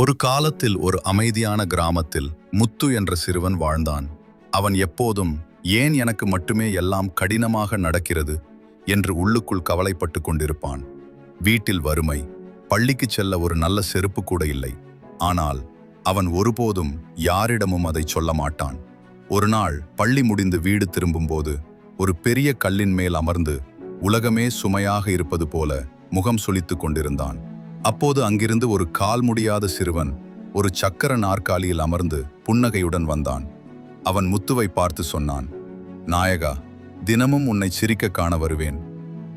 ஒரு காலத்தில் ஒரு அமைதியான கிராமத்தில் முத்து என்ற சிறுவன் வாழ்ந்தான். அவன் எப்போதும் ஏன் எனக்கு மட்டுமே எல்லாம் கடினமாக நடக்கிறது? என்று உள்ளுக்குள் கவலைப்பட்டு கொண்டிருப்பான். வீட்டில் வறுமை பள்ளிக்குச் செல்ல ஒரு நல்ல செருப்பு கூட இல்லை. ஆனால் அவன் ஒருபோதும் யாரிடமும் அதை சொல்ல மாட்டான். ஒரு நாள் பள்ளி முடிந்து வீடு திரும்பும்போது ஒரு பெரிய கல்லின் மேல் அமர்ந்து உலகமே சுமையாக இருப்பது போல முகம் சுளித்துக் கொண்டிருந்தான். அப்போது அங்கிருந்து ஒரு கால் முடியாத சிறுவன் ஒரு சக்கர நாற்காலியில் அமர்ந்து புன்னகையுடன் வந்தான். அவன் முத்துவை பார்த்து சொன்னான் நாயகா தினமும் உன்னை சிரிக்க காண வருவேன்.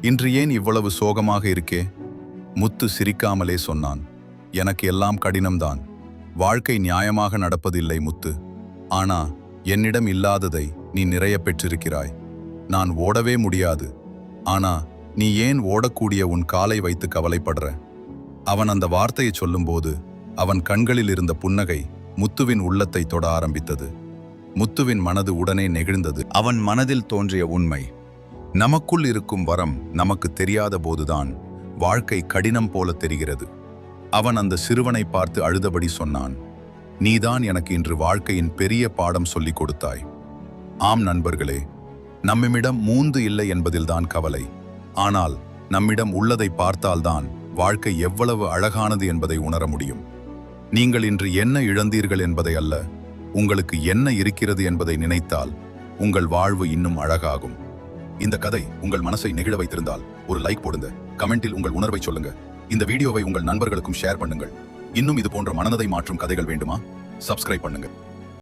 இன்று ஏன் இவ்வளவு சோகமாக இருக்கே? முத்து சிரிக்காமலே சொன்னான் எனக்கு எல்லாம் கடினம்தான். வாழ்க்கை நியாயமாக நடப்பதில்லை முத்து. ஆனா என்னிடம் இல்லாததை நீ நிறைய பெற்றிருக்கிறாய். நான் ஓடவே முடியாது. ஆனா நீ ஏன் ஓடக்கூடிய உன் காலை வைத்து கவலைப்படுற? அவன் அந்த வார்த்தையை சொல்லும்போது அவன் கண்களில் இருந்த புன்னகை முத்துவின் உள்ளத்தை தொட ஆரம்பித்தது. முத்துவின் மனது உடனே நெகிழ்ந்தது. அவன் மனதில் தோன்றிய உண்மை நமக்குள் இருக்கும் வரம் நமக்கு தெரியாத போதுதான் வாழ்க்கை கடினம் போல தெரிகிறது. அவன் அந்த சிறுவனை பார்த்து அழுதபடி சொன்னான் நீதான் எனக்கு இன்று வாழ்க்கையின் பெரிய பாடம் சொல்லிக் கொடுத்தாய். ஆம் நண்பர்களே நம்மிடம் மூந்து இல்லை என்பதில்தான் கவலை. ஆனால் நம்மிடம் உள்ளதை பார்த்தால்தான் வாழ்க்கை எவ்வளவு அழகானது என்பதை உணர முடியும். நீங்கள் இன்று என்ன இழந்தீர்கள் என்பதை அல்ல உங்களுக்கு என்ன இருக்கிறது என்பதை நினைத்தால் உங்கள் வாழ்வு இன்னும் அழகாகும். இந்த கதை உங்கள் மனசை நெகிழ வைத்திருந்தால் ஒரு லைக் போடுங்க கமெண்டில் உங்கள் உணர்வை சொல்லுங்க. இந்த வீடியோவை உங்கள் நண்பர்களுக்கும் ஷேர் பண்ணுங்கள். இன்னும் இது போன்ற மனதை மாற்றும் கதைகள் வேண்டுமா? சப்ஸ்கிரைப் பண்ணுங்க.